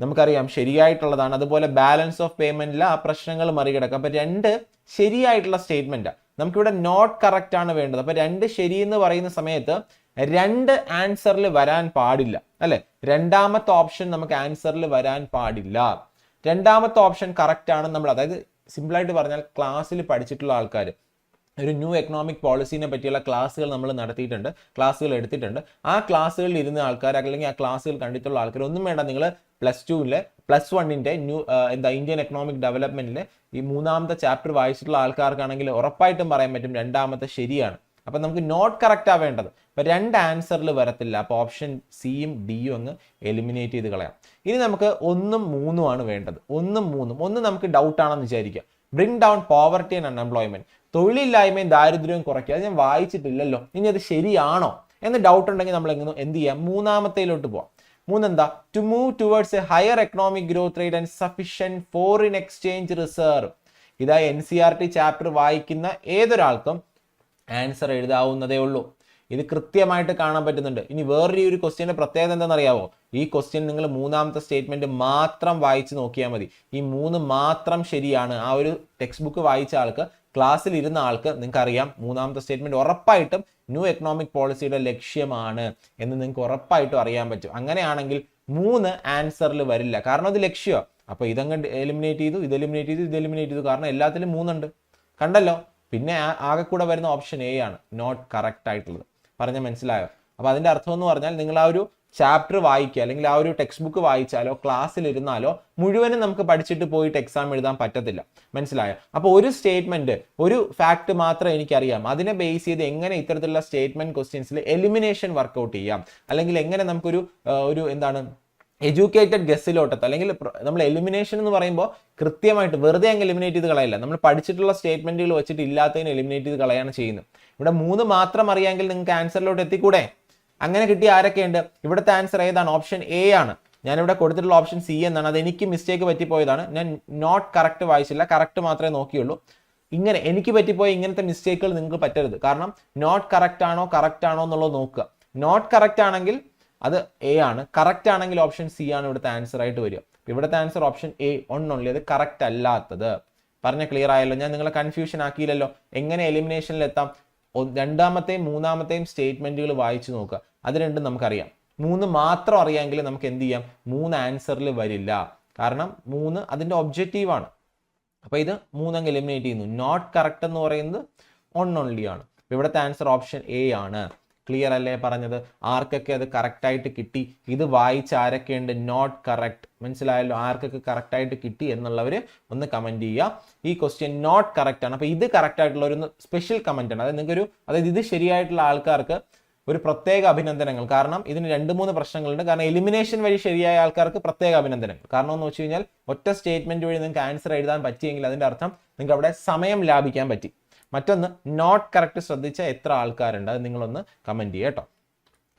നമുക്കറിയാം ശരിയായിട്ടുള്ളതാണ്. അതുപോലെ ബാലൻസ് ഓഫ് പേയ്മെന്റിൽ ആ പ്രശ്നങ്ങൾ മറികടക്കാം. അപ്പൊ രണ്ട് ശരിയായിട്ടുള്ള സ്റ്റേറ്റ്മെന്റ് നമുക്കിവിടെ നോട്ട് കറക്റ്റ് ആണ് വേണ്ടത്. അപ്പൊ രണ്ട് ശരി എന്ന് പറയുന്ന സമയത്ത് രണ്ട് ആൻസറിൽ വരാൻ പാടില്ല. അല്ലെ? രണ്ടാമത്തെ ഓപ്ഷൻ നമുക്ക് ആൻസറിൽ വരാൻ പാടില്ല. രണ്ടാമത്തെ ഓപ്ഷൻ കറക്റ്റ് ആണ് നമ്മൾ അതായത് സിമ്പിളായിട്ട് പറഞ്ഞാൽ ക്ലാസ്സിൽ പഠിച്ചിട്ടുള്ള ആൾക്കാർ ഒരു ന്യൂ എക്കണോമിക് പോളിസീനെ പറ്റിയുള്ള ക്ലാസ്സുകൾ നമ്മൾ നടത്തിയിട്ടുണ്ട് ക്ലാസ്സുകൾ എടുത്തിട്ടുണ്ട്. ആ ക്ലാസ്സുകളിൽ ഇരുന്ന ആൾക്കാർ അല്ലെങ്കിൽ ആ ക്ലാസ്സുകൾ കണ്ടിട്ടുള്ള ആൾക്കാർ ഒന്നും വേണ്ട നിങ്ങൾ പ്ലസ് ടുവിലെ പ്ലസ് വണ്ണിന്റെ ന്യൂ എന്താ ഇന്ത്യൻ എക്കണോമിക് ഡെവലപ്മെന്റിലെ ഈ മൂന്നാമത്തെ ചാപ്റ്റർ വായിച്ചിട്ടുള്ള ആൾക്കാർക്കാണെങ്കിൽ ഉറപ്പായിട്ടും പറയാൻ പറ്റും രണ്ടാമത്തെ ശരിയാണ്. അപ്പം നമുക്ക് നോട്ട് കറക്റ്റ് വേണ്ടത്. അപ്പം രണ്ട് ആൻസറിൽ വരത്തില്ല. അപ്പോൾ ഓപ്ഷൻ സിയും ഡിയും അങ്ങ് എലിമിനേറ്റ് ചെയ്ത് കളയാം. ഇനി നമുക്ക് ഒന്നും മൂന്നും ആണ് വേണ്ടത്. ഒന്നും മൂന്നും. ഒന്ന് നമുക്ക് ഡൗട്ടാണെന്ന് വിചാരിക്കുക. Bring down poverty and unemployment തൊഴിലില്ലായ്മയും ദാരിദ്ര്യവും കുറയ്ക്കുക. അത് ഞാൻ വായിച്ചിട്ടില്ലല്ലോ. ഇനി അത് ശരിയാണോ എന്ന് ഡൗട്ട് ഉണ്ടെങ്കിൽ നമ്മൾ എങ്ങനെ എന്ത് ചെയ്യാം? മൂന്നാമത്തേലോട്ട് പോവാം. മൂന്നെന്താ? To move towards a higher economic growth rate and sufficient foreign exchange reserve ഇതായി N C R T chapter വായിക്കുന്ന ഏതൊരാൾക്കും ആൻസർ എഴുതാവുന്നതേ ഉള്ളൂ. ഇത് കൃത്യമായിട്ട് കാണാൻ പറ്റുന്നുണ്ട്. ഇനി വേറൊരു ഒരു ക്വസ്റ്റ്യന്റെ പ്രത്യേകത എന്താണെന്നറിയാവോ? ഈ ക്വസ്റ്റ്യൻ നിങ്ങൾ മൂന്നാമത്തെ സ്റ്റേറ്റ്മെന്റ് മാത്രം വായിച്ച് നോക്കിയാൽ മതി. ഈ മൂന്ന് മാത്രം ശരിയാണ്. ആ ഒരു ടെക്സ്റ്റ് ബുക്ക് വായിച്ച ആൾക്ക് ക്ലാസ്സിൽ ഇരുന്ന ആൾക്ക് നിങ്ങൾക്ക് അറിയാം മൂന്നാമത്തെ സ്റ്റേറ്റ്മെന്റ് ഉറപ്പായിട്ടും ന്യൂ എക്കണോമിക് പോളിസിയുടെ ലക്ഷ്യമാണ് എന്ന് നിങ്ങൾക്ക് ഉറപ്പായിട്ടും അറിയാൻ പറ്റും. അങ്ങനെയാണെങ്കിൽ മൂന്ന് ആൻസറിൽ വരില്ല. കാരണം അത് ലക്ഷ്യമാണ് അപ്പോൾ ഇതങ്ങ് എലിമിനേറ്റ് ചെയ്തു ഇത് എലിമിനേറ്റ് ചെയ്തു ഇത് എലിമിനേറ്റ് ചെയ്തു. കാരണം എല്ലാത്തിലും മൂന്നുണ്ട്. കണ്ടല്ലോ? പിന്നെ ആകെ കൂടെ വരുന്ന ഓപ്ഷൻ എ ആണ്. നോട്ട് കറക്റ്റ് ആയിട്ടുള്ളത്. പറഞ്ഞ മനസ്സിലായോ? അപ്പോൾ അതിന്റെ അർത്ഥം എന്ന് പറഞ്ഞാൽ നിങ്ങൾ ആ ഒരു ചാപ്റ്റർ വായിക്കുക അല്ലെങ്കിൽ ആ ഒരു ടെക്സ്റ്റ് ബുക്ക് വായിച്ചാലോ ക്ലാസ്സിൽ ഇരുന്നാലോ മുഴുവനും നമുക്ക് പഠിച്ചിട്ട് പോയിട്ട് എക്സാം എഴുതാൻ പറ്റത്തില്ല. മനസ്സിലായോ? അപ്പോൾ ഒരു സ്റ്റേറ്റ്മെന്റ് ഒരു ഫാക്ട് മാത്രം എനിക്കറിയാം. അതിനെ ബേസ് ചെയ്ത് എങ്ങനെ ഇത്തരത്തിലുള്ള സ്റ്റേറ്റ്മെന്റ് ക്വസ്റ്റ്യൻസിൽ എലിമിനേഷൻ വർക്കൗട്ട് ചെയ്യാം. അല്ലെങ്കിൽ എങ്ങനെ നമുക്കൊരു ഒരു എന്താണ് എഡ്യൂക്കേറ്റഡ് ഗസ്സിലോട്ടത്ത് അല്ലെങ്കിൽ നമ്മൾ എലിമിനേഷൻ എന്ന് പറയുമ്പോൾ കൃത്യമായിട്ട് വെറുതെ അങ്ങ് എലിമിനേറ്റ് ചെയ്ത് കളയില്ല. നമ്മൾ പഠിച്ചിട്ടുള്ള സ്റ്റേറ്റ്മെന്റുകൾ വെച്ചിട്ട് ഇല്ലാത്തതിന് എലിമിനേറ്റ് ചെയ്ത് കളയാണ് ചെയ്യുന്നത്. ഇവിടെ മൂന്ന് മാത്രം അറിയാമെങ്കിൽ നിങ്ങൾക്ക് ആൻസറിലോട്ട് എത്തിക്കൂടെ? അങ്ങനെ കിട്ടിയ ആരൊക്കെയുണ്ട് ഇവിടുത്തെ ആൻസർ ഏതാണ്? ഓപ്ഷൻ എ ആണ്. ഞാനിവിടെ കൊടുത്തിട്ടുള്ള ഓപ്ഷൻ സി എന്നാണ്. അത് എനിക്ക് മിസ്റ്റേക്ക് പറ്റിപ്പോയതാണ്. ഞാൻ നോട്ട് കറക്റ്റ് വായിച്ചില്ല. കറക്റ്റ് മാത്രമേ നോക്കിയുള്ളൂ. ഇങ്ങനെ എനിക്ക് പറ്റിപ്പോയ ഇങ്ങനത്തെ മിസ്റ്റേക്കുകൾ നിങ്ങൾക്ക് പറ്റരുത്. കാരണം നോട്ട് കറക്റ്റ് ആണോ കറക്റ്റ് ആണോ എന്നുള്ളത് നോക്കുക. നോട്ട് കറക്റ്റ് ആണെങ്കിൽ അത് എ ആണ്. കറക്റ്റ് ആണെങ്കിൽ ഓപ്ഷൻ സി ആണ് ഇവിടുത്തെ ആൻസർ ആയിട്ട് വരിക. ഇവിടുത്തെ ആൻസർ ഓപ്ഷൻ എ ഒണ്ണുള്ളി അത് കറക്റ്റ് അല്ലാത്തത്. പറഞ്ഞ ക്ലിയർ ആയല്ലോ? ഞാൻ നിങ്ങളെ കൺഫ്യൂഷൻ ആക്കിയില്ലല്ലോ. എങ്ങനെ എലിമിനേഷനിൽ എത്താം? രണ്ടാമത്തെയും മൂന്നാമത്തെയും സ്റ്റേറ്റ്മെന്റുകൾ വായിച്ചു നോക്കുക. അത് രണ്ടും നമുക്കറിയാം. മൂന്ന് മാത്രം അറിയാമെങ്കിൽ നമുക്ക് എന്ത് ചെയ്യാം? മൂന്ന് ആൻസറിൽ വരില്ല. കാരണം മൂന്ന് അതിന്റെ ഒബ്ജക്റ്റീവ് ആണ്. അപ്പൊ ഇത് മൂന്നങ്ങ് എലിമിനേറ്റ് ചെയ്യുന്നു. നോട്ട് കറക്റ്റ് എന്ന് പറയുന്നത് ഒൺ ഓൺലി ആണ്. ഇവിടുത്തെ ആൻസർ ഓപ്ഷൻ എ ആണ്. ക്ലിയർ അല്ലേ പറഞ്ഞത്? ആർക്കൊക്കെ അത് കറക്റ്റായിട്ട് കിട്ടി? ഇത് വായിച്ച് ആരൊക്കെയുണ്ട് നോട്ട് കറക്റ്റ് മനസ്സിലായല്ലോ? ആർക്കൊക്കെ കറക്റ്റായിട്ട് കിട്ടി എന്നുള്ളവർ ഒന്ന് കമന്റ് ചെയ്യുക. ഈ ക്വസ്റ്റ്യൻ നോട്ട് കറക്റ്റ് ആണ്. അപ്പോൾ ഇത് കറക്റ്റ് ആയിട്ടുള്ള ഒരു സ്പെഷ്യൽ കമന്റ് ആണ്. അതായത് നിങ്ങൾക്കൊരു അതായത് ഇത് ശരിയായിട്ടുള്ള ആൾക്കാർക്ക് ഒരു പ്രത്യേക അഭിനന്ദനങ്ങൾ. കാരണം ഇതിന് രണ്ട് മൂന്ന് പ്രശ്നങ്ങളുണ്ട്. കാരണം എലിമിനേഷൻ വഴി ശരിയായ ആൾക്കാർക്ക് പ്രത്യേക അഭിനന്ദനങ്ങൾ. കാരണം എന്ന് വെച്ച് കഴിഞ്ഞാൽ ഒറ്റ സ്റ്റേറ്റ്മെന്റ് വഴി നിങ്ങൾക്ക് ആൻസർ എഴുതാൻ പറ്റിയെങ്കിൽ അതിന്റെ അർത്ഥം നിങ്ങൾക്ക് അവിടെ സമയം ലാഭിക്കാൻ പറ്റി. മറ്റൊന്ന് നോട്ട് കറക്റ്റ് ശ്രദ്ധിച്ച എത്ര ആൾക്കാരുണ്ട്? അത് നിങ്ങളൊന്ന് കമന്റ് ചെയ്യുക കേട്ടോ.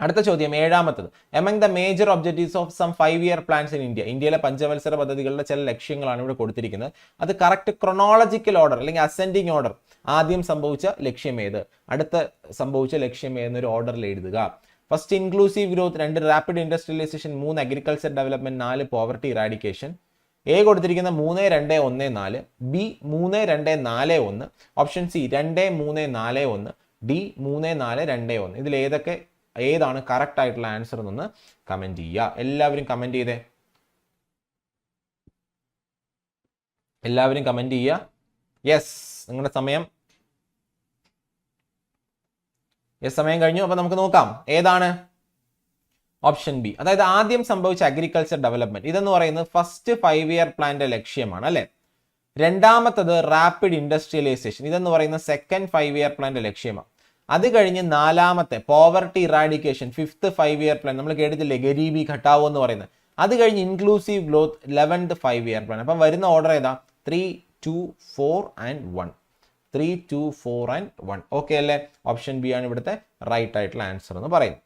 അടുത്ത ചോദ്യം ഏഴാമത്തത്. Among the major objectives of some five year plans in India ഇന്ത്യയിലെ പഞ്ചവത്സര പദ്ധതികളുടെ ചില ലക്ഷ്യങ്ങളാണ് ഇവിടെ കൊടുത്തിരിക്കുന്നത്. അത് കറക്റ്റ് ക്രൊണോളജിക്കൽ ഓർഡർ അല്ലെങ്കിൽ അസെൻഡിങ് ഓർഡർ ആദ്യം സംഭവിച്ച ലക്ഷ്യം ഏത്? അടുത്ത സംഭവിച്ച ലക്ഷ്യം ഏതെന്നൊരു ഓർഡറിൽ എഴുതുക. ഫസ്റ്റ് ഇൻക്ലൂസീവ് ഗ്രോത്ത് രണ്ട് റാപ്പിഡ് ഇൻഡസ്ട്രിയലൈസേഷൻ മൂന്ന് അഗ്രികൾച്ചർ ഡെവലപ്മെന്റ് നാല് പോവർട്ടി ഇറാഡിക്കേഷൻ എ കൊടുത്തിരിക്കുന്ന മൂന്ന് രണ്ട് ഒന്ന് നാല് ബി മൂന്ന് രണ്ട് നാല് ഒന്ന് ഓപ്ഷൻ സി രണ്ട് മൂന്ന് നാല് ഒന്ന് ഡി മൂന്ന് നാല് രണ്ട് ഒന്ന്. ഇതിൽ ഏതൊക്കെ ഏതാണ് കറക്റ്റ് ആയിട്ടുള്ള ആൻസർ എന്നൊന്ന് കമന്റ് ചെയ്യുക. എല്ലാവരും കമന്റ് ചെയ്തേ. എല്ലാവരും കമന്റ് ചെയ്യുക. യെസ് നിങ്ങളുടെ സമയം. യെസ് സമയം കഴിഞ്ഞു. അപ്പം നമുക്ക് നോക്കാം. ഏതാണ്? ഓപ്ഷൻ ബി അതായത് ആദ്യം സംഭവിച്ച അഗ്രികൾച്ചർ ഡെവലപ്മെന്റ് ഇതെന്ന് പറയുന്നത് ഫസ്റ്റ് ഫൈവ് ഇയർ പ്ലാന്റെ ലക്ഷ്യമാണ് അല്ലെ? രണ്ടാമത്തത് റാപ്പിഡ് ഇൻഡസ്ട്രിയലൈസേഷൻ ഇതെന്ന് പറയുന്ന സെക്കൻഡ് ഫൈവ് ഇയർ പ്ലാന്റെ ലക്ഷ്യമാണ്. അത് കഴിഞ്ഞ് നാലാമത്തെ poverty eradication fifth five year plan നമ്മൾ കേട്ടിട്ടില്ലേ? ഗരീബി ഘട്ടാവോ എന്ന് പറയുന്നത്. അത് കഴിഞ്ഞ് inclusive growth eleventh five year plan അപ്പം വരുന്ന ഓർഡർ ഏതാ? Three two four and one three two four and one okay അല്ലേ? ഓപ്ഷൻ ബി ആണ് ഇവിടുത്തെ റൈറ്റ് ആയിട്ടുള്ള ആൻസർ എന്ന് പറയുന്നത്.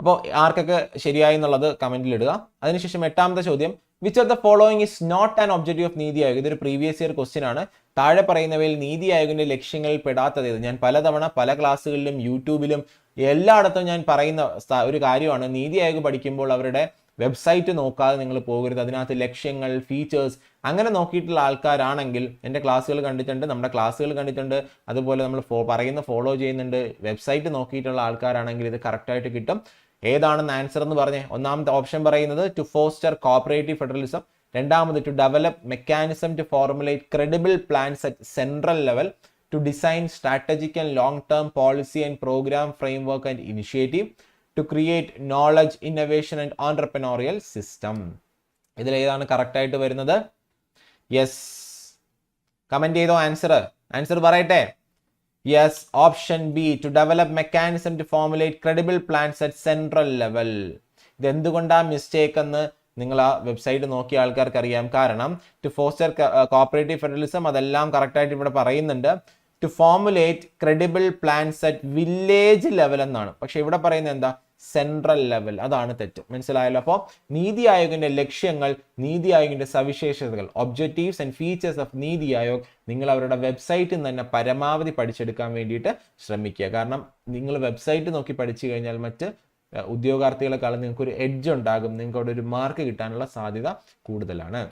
അപ്പോൾ ആർക്കൊക്കെ ശരിയായി എന്നുള്ളത് കമന്റിൽ ഇടുക. അതിനുശേഷം എട്ടാമത്തെ ചോദ്യം. Which of the following is not an objective of NITI Aayog? ഇതൊരു പ്രീവിയസ് ഇയർ ക്വസ്റ്റ്യൻ ആണ്. താഴെ പറയുന്നവയിൽ നീതി ആയോഗിന്റെ ലക്ഷ്യങ്ങളിൽ പെടാത്തത് ഞാൻ പലതവണ പല ക്ലാസ്സുകളിലും യൂട്യൂബിലും എല്ലായിടത്തും ഞാൻ പറയുന്ന ഒരു കാര്യമാണ്. നീതി ആയോഗ് പഠിക്കുമ്പോൾ അവരുടെ വെബ്സൈറ്റ് നോക്കാതെ നിങ്ങൾ പോകരുത്. അതിനകത്ത് ലക്ഷ്യങ്ങൾ ഫീച്ചേഴ്സ് അങ്ങനെ നോക്കിയിട്ടുള്ള ആൾക്കാരാണെങ്കിൽ എന്റെ ക്ലാസ്സുകൾ കണ്ടിട്ടുണ്ട് നമ്മുടെ ക്ലാസ്സുകൾ കണ്ടിട്ടുണ്ട്. അതുപോലെ നമ്മൾ ഫോ പറയുന്ന ഫോളോ ചെയ്യുന്നുണ്ട് വെബ്സൈറ്റ് നോക്കിയിട്ടുള്ള ആൾക്കാരാണെങ്കിൽ ഇത് കറക്റ്റായിട്ട് കിട്ടും. ഏതാണെന്ന് ആൻസർ എന്ന് പറഞ്ഞേ. ഒന്നാമത്തെ ഓപ്ഷൻ പറയുന്നത് ടു ഫോസ്റ്റർ കോപ്പറേറ്റീവ് ഫെഡറലിസം രണ്ടാമത് to develop mechanism to formulate credible plans at central level to design strategic and long term policy and programme framework and initiative to create knowledge innovation and entrepreneurial system ഇതിൽ ഏതാണ് correct ആയിട്ട് വരുന്നത്? Yes comment ചെയ്തോ answer answer പറയട്ടെ. Yes option B to develop mechanism to formulate credible plans at central level ഇത് എന്തുകൊണ്ടാണ് mistake എന്ന് നിങ്ങൾ ആ വെബ്സൈറ്റ് നോക്കിയ ആൾക്കാർക്ക് അറിയാം. കാരണം ടു ഫോസ്റ്റർ കോപ്പറേറ്റീവ് ഫെഡറലിസം അതെല്ലാം കറക്റ്റായിട്ട് ഇവിടെ പറയുന്നുണ്ട്. To formulate credible plans at village level എന്നാണ്. പക്ഷെ ഇവിടെ പറയുന്നത് എന്താ? സെൻട്രൽ ലെവൽ അതാണ് തെറ്റ്. മനസ്സിലായല്ലോ? അപ്പോൾ നീതി ആയോഗിന്റെ ലക്ഷ്യങ്ങൾ നീതി ആയോഗിന്റെ സവിശേഷതകൾ objectives and features of NITI Aayog നിങ്ങൾ അവരുടെ വെബ്സൈറ്റിൽ നിന്ന് തന്നെ പരമാവധി പഠിച്ചെടുക്കാൻ വേണ്ടിയിട്ട് ശ്രമിക്കുക. കാരണം നിങ്ങൾ വെബ്സൈറ്റ് നോക്കി പഠിച്ചു കഴിഞ്ഞാൽ മറ്റ് ഉദ്യോഗാർത്ഥികളെക്കാളും നിങ്ങൾക്ക് ഒരു എഡ്ജ് ഉണ്ടാകും. നിങ്ങൾക്ക് അവിടെ ഒരു മാർക്ക് കിട്ടാനുള്ള സാധ്യത കൂടുതലാണ്.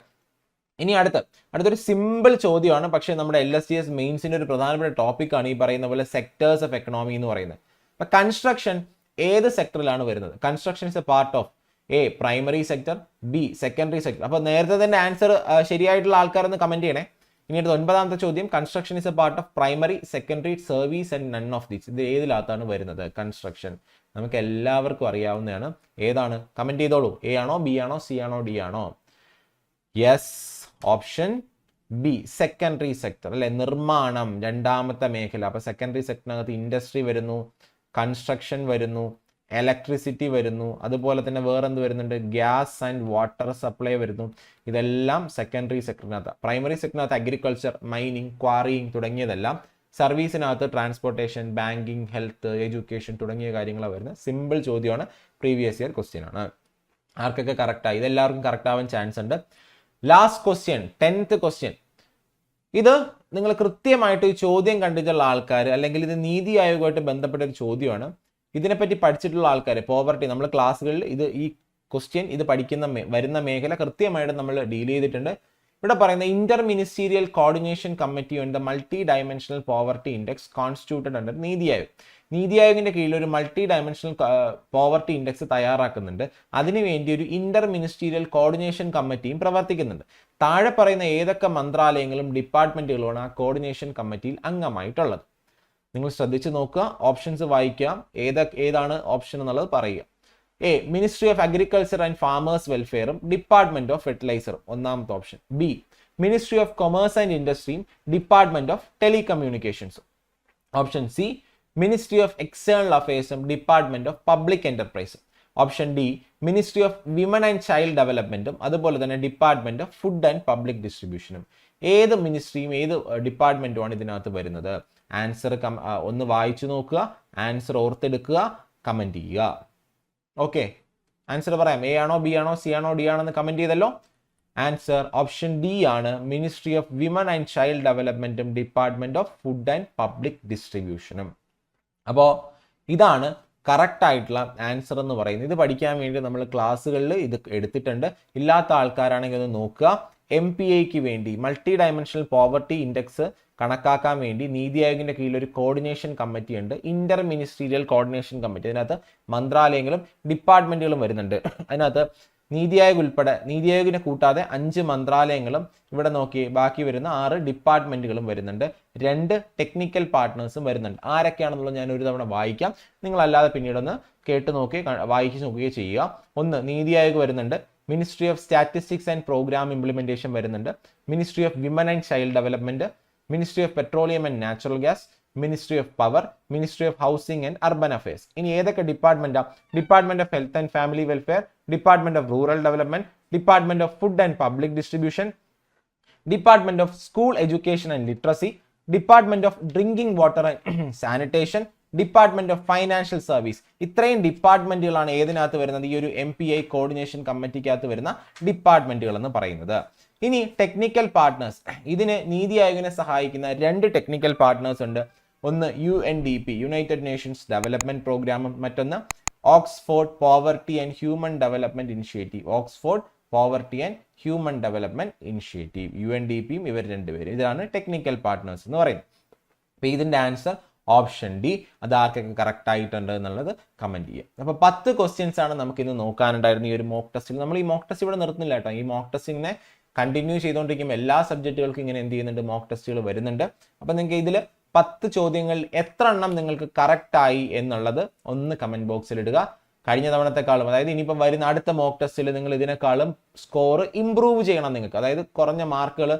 ഇനി അടുത്ത് അടുത്തൊരു സിമ്പിൾ ചോദ്യമാണ്. പക്ഷേ നമ്മുടെ എൽ എസ് ഡി എസ് മെയിൻസിന്റെ ഒരു പ്രധാനപ്പെട്ട ടോപ്പിക്കാണ് ഈ പറയുന്ന പോലെ സെക്ടേഴ്സ് ഓഫ് എക്കണോമി എന്ന് പറയുന്നത്. അപ്പൊ കൺസ്ട്രക്ഷൻ ഏത് സെക്ടറിലാണ് വരുന്നത്? Construction is a part of a primary sector B secondary sector അപ്പോൾ നേരത്തെ തന്നെ ആൻസർ ശരിയായിട്ടുള്ള ആൾക്കാരെന്ന് കമന്റ് ചെയ്യണേ. ഇനി അടുത്ത ഒൻപതാമത്തെ ചോദ്യം. Construction is a part of primary secondary service and none of this ഇത് ഏതിലകത്താണ് വരുന്നത്? കൺസ്ട്രക്ഷൻ നമുക്ക് എല്ലാവർക്കും അറിയാവുന്നതാണ്. ഏതാണ്? കമന്റ് ചെയ്തോളൂ. എ ആണോ ബി ആണോ സി ആണോ ഡി ആണോ? Yes option B secondary sector അല്ലെ നിർമ്മാണം രണ്ടാമത്തെ മേഖല. അപ്പൊ സെക്കൻഡറി സെക്ടറിനകത്ത് ഇൻഡസ്ട്രി വരുന്നു. കൺസ്ട്രക്ഷൻ വരുന്നു ഇലക്ട്രിസിറ്റി വരുന്നു അതുപോലെ തന്നെ വേറെ എന്ത് വരുന്നുണ്ട്? ഗ്യാസ് ആൻഡ് വാട്ടർ സപ്ലൈ വരുന്നു. ഇതെല്ലാം സെക്കൻഡറി സെക്ടറിനകത്ത് പ്രൈമറി സെക്ടറിനകത്ത് അഗ്രികൾച്ചർ മൈനിങ് ക്വാറിയിങ് തുടങ്ങിയതെല്ലാം സർവീസിനകത്ത് ട്രാൻസ്പോർട്ടേഷൻ ബാങ്കിങ് ഹെൽത്ത് എഡ്യൂക്കേഷൻ തുടങ്ങിയ കാര്യങ്ങളാണ് വരുന്നത്. സിമ്പിൾ ചോദ്യമാണ് പ്രീവിയസ് ഇയർ ക്വസ്റ്റ്യൻ ആണ്. ആർക്കൊക്കെ കറക്റ്റായി ഇതെല്ലാവർക്കും കറക്റ്റ് ആവാൻ ചാൻസ് ഉണ്ട്. ലാസ്റ്റ് ക്വസ്റ്റ്യൻ ടെൻത്ത് ക്വസ്റ്റ്യൻ ഇത് നിങ്ങൾ കൃത്യമായിട്ട് ഈ ചോദ്യം കണ്ടിട്ടുള്ള ആൾക്കാർ അല്ലെങ്കിൽ ഇത് നീതി ആയോഗമായിട്ട് ബന്ധപ്പെട്ട ഒരു ചോദ്യമാണ്. ഇതിനെപ്പറ്റി പഠിച്ചിട്ടുള്ള ആൾക്കാർ പോവർട്ടി നമ്മൾ ക്ലാസ്സുകളിൽ ഇത് ഈ ക്വസ്റ്റ്യൻ ഇത് പഠിക്കുന്ന വരുന്ന മേഖല കൃത്യമായിട്ട് നമ്മൾ ഡീൽ ചെയ്തിട്ടുണ്ട്. ഇവിടെ പറയുന്ന inter ministerial coordination committee on the multi dimensional poverty index constituted under NITI Aayog. NITI ആയോഗിന്റെ കീഴിൽ ഒരു മൾട്ടി ഡയമെൻഷണൽ പോവർട്ടി ഇൻഡെക്സ് തയ്യാറാക്കുന്നുണ്ട്. അതിനുവേണ്ടി ഒരു ഇന്റർ മിനിസ്റ്റീരിയൽ കോർഡിനേഷൻ കമ്മിറ്റിയും പ്രവർത്തിക്കുന്നുണ്ട്. താഴെ പറയുന്ന ഏതൊക്കെ മന്ത്രാലയങ്ങളും ഡിപ്പാർട്ട്മെന്റുകളുമാണ് ആ കോർഡിനേഷൻ കമ്മിറ്റിയിൽ അംഗമായിട്ടുള്ളത്. നിങ്ങൾ ശ്രദ്ധിച്ച് നോക്കുക ഓപ്ഷൻസ് വായിക്കാം ഏതൊക്കെ ഏതാണ് ഓപ്ഷൻ എന്നുള്ളത് പറയുക. A ministry of agriculture and farmers വെൽഫെയറും department of ഫെർട്ടിലൈസറും ഒന്നാമത്തെ option B ministry of commerce and ഇൻഡസ്ട്രിയും department of ടെലികമ്മ്യൂണിക്കേഷൻസും option C ministry of external അഫയേഴ്സും department of public എന്റർപ്രൈസും option D ministry of women and child ഡെവലപ്മെന്റും അതുപോലെ തന്നെ department of food and public ഡിസ്ട്രിബ്യൂഷനും ഏത് മിനിസ്ട്രിയും ഏത് ഡിപ്പാർട്ട്മെന്റുമാണ് ഇതിനകത്ത് വരുന്നത്? Answer ഒന്ന് വായിച്ചു നോക്കുക. ആൻസർ ഓർത്തെടുക്കുക. കമന്റ് ചെയ്യുക. ഓക്കെ ആൻസർ പറയാം. എ ആണോ ബി ആണോ സി ആണോ ഡി ആണോ എന്ന് കമന്റ് ചെയ്തല്ലോ. ആൻസർ ഓപ്ഷൻ ഡി ആണ്. Ministry of women and child ഡെവലപ്മെന്റും department of food and public ഡിസ്ട്രിബ്യൂഷനും അപ്പോൾ ഇതാണ് കറക്റ്റ് ആയിട്ടുള്ള ആൻസർ എന്ന് പറയുന്നത്. ഇത് പഠിക്കാൻ വേണ്ടി നമ്മൾ ക്ലാസ്സുകളിൽ ഇത് എടുത്തിട്ടുണ്ട്. ഇല്ലാത്ത ആൾക്കാരാണെങ്കിൽ ഒന്ന് നോക്കുക. എം പി ഐക്ക് വേണ്ടി മൾട്ടി ഡയമെൻഷണൽ പോവർട്ടി ഇൻഡെക്സ് കണക്കാക്കാൻ വേണ്ടി നീതി ആയോഗിന്റെ കീഴിൽ ഒരു കോർഡിനേഷൻ കമ്മിറ്റി ഉണ്ട്. ഇന്റർ മിനിസ്റ്റീരിയൽ കോർഡിനേഷൻ കമ്മിറ്റി അതിനകത്ത് മന്ത്രാലയങ്ങളും ഡിപ്പാർട്ട്മെന്റുകളും വരുന്നുണ്ട്. അതിനകത്ത് നീതി ആയോഗ് ഉൾപ്പെടെ നീതി ആയോഗിനെ കൂട്ടാതെ അഞ്ച് മന്ത്രാലയങ്ങളും ഇവിടെ നോക്കി ബാക്കി വരുന്ന ആറ് ഡിപ്പാർട്ട്മെന്റുകളും വരുന്നുണ്ട്. രണ്ട് ടെക്നിക്കൽ പാർട്ട്നേഴ്സും വരുന്നുണ്ട്. ആരൊക്കെയാണെന്നുള്ളത് ഞാൻ ഒരു തവണ വായിക്കാം. നിങ്ങൾ അല്ലാതെ പിന്നീടൊന്ന് കേട്ട് നോക്കി വായിച്ച് നോക്കുകയോ ചെയ്യുക. ഒന്ന് നീതി ആയോഗ് വരുന്നുണ്ട്. Ministry of statistics and programme implementation വരുന്നുണ്ട്. Ministry of women and child development ministry of petroleum and natural gas ministry of power ministry of housing and urban affairs ഇനി ഏതൊക്കെ ഡിപ്പാർട്ട്മെന്റാ department of health and family welfare department of rural development department of food and public distribution department of school education and literacy department of drinking water and sanitation department of financial service ഇത്രയും ഡിപ്പാർട്ട്മെന്റുകളാണ് ഏതിനകത്ത് വരുന്നത്? ഈ ഒരു M P I coordination കമ്മിറ്റിക്കകത്ത് വരുന്ന ഡിപ്പാർട്ട്മെന്റുകൾ എന്ന് പറയുന്നത്. ഇനി ടെക്നിക്കൽ പാർട്ട്നേഴ്സ് ഇതിന് നീതി ആയോഗിനെ സഹായിക്കുന്ന രണ്ട് ടെക്നിക്കൽ പാർട്ട്നേഴ്സ് ഉണ്ട്. ഒന്ന് U N D P United Nations development പ്രോഗ്രാമും മറ്റൊന്ന് Oxford poverty and human development initiative Oxford poverty and human development initiative U N D പിയും ഇവർ രണ്ടുപേരും. ഇതാണ് ടെക്നിക്കൽ പാർട്ട്നേഴ്സ് എന്ന് പറയുന്നത്. അപ്പോൾ ഇതിന്റെ ആൻസർ ഓപ്ഷൻ ഡി അത് ആർക്കൊക്കെ കറക്റ്റ് ആയിട്ടുണ്ട് എന്നുള്ളത് കമന്റ് ചെയ്യുക. അപ്പോൾ പത്ത് ക്വസ്റ്റ്യൻസ് ആണ് നമുക്ക് ഇന്ന് നോക്കാനുണ്ടായിരുന്നു ഈ ഒരു മോക്ക് ടെസ്റ്റിൽ നമ്മൾ ഈ മോക്ക് ടെസ്റ്റ് ഇവിടെ നിർത്തുന്നില്ല കേട്ടോ. ഈ മോക്ക് ടെസ്റ്റിനെ കണ്ടിന്യൂ ചെയ്തുകൊണ്ടിരിക്കുമ്പോൾ എല്ലാ സബ്ജക്റ്റുകൾക്കും ഇങ്ങനെ എന്ത് ചെയ്യുന്നുണ്ട്? മോക്ക് ടെസ്റ്റുകൾ വരുന്നുണ്ട്. അപ്പോൾ നിങ്ങൾക്ക് ഇതിൽ പത്ത് ചോദ്യങ്ങൾ എത്ര എണ്ണം നിങ്ങൾക്ക് കറക്റ്റായി എന്നുള്ളത് ഒന്ന് കമന്റ് ബോക്സിൽ ഇടുക. കഴിഞ്ഞ തവണത്തെക്കാളും അതായത് ഇനിയിപ്പം വരുന്ന അടുത്ത മോക്ക് ടെസ്റ്റിൽ നിങ്ങൾ ഇതിനേക്കാളും സ്കോർ ഇമ്പ്രൂവ് ചെയ്യണം നിങ്ങൾക്ക്. അതായത് കുറഞ്ഞ മാർക്കുകൾ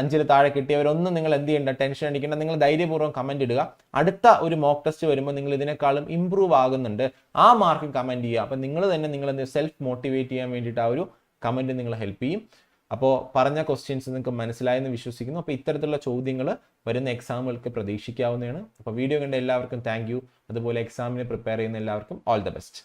അഞ്ചിൽ താഴെ കിട്ടിയവരൊന്നും നിങ്ങൾ എന്ത് ചെയ്യേണ്ട ടെൻഷൻ അടിക്കേണ്ട നിങ്ങൾ ധൈര്യപൂർവം കമന്റ് ഇടുക. അടുത്ത ഒരു മോക്ക് ടെസ്റ്റ് വരുമ്പോൾ നിങ്ങൾ ഇതിനേക്കാളും ഇമ്പ്രൂവ് ആകുന്നുണ്ട്. ആ മാർക്ക് കമന്റ് ചെയ്യുക. അപ്പം നിങ്ങൾ തന്നെ നിങ്ങൾ സെൽഫ് മോട്ടിവേറ്റ് ചെയ്യാൻ വേണ്ടിയിട്ട് ആ ഒരു കമന്റ് നിങ്ങൾ ഹെൽപ്പ് ചെയ്യും. അപ്പോൾ പറഞ്ഞ ക്വസ്റ്റ്യൻസ് നിങ്ങൾക്ക് മനസ്സിലായെന്ന് വിശ്വസിക്കുന്നു. അപ്പോൾ ഇത്തരത്തിലുള്ള ചോദ്യങ്ങൾ വരുന്ന എക്സാമുകൾക്ക് പ്രതീക്ഷിക്കാവുന്നതാണ്. അപ്പോൾ വീഡിയോ കണ്ട എല്ലാവർക്കും താങ്ക് അതുപോലെ എക്സാമിന് പ്രിപ്പയർ ചെയ്യുന്ന എല്ലാവർക്കും ഓൾ ദ ബെസ്റ്റ്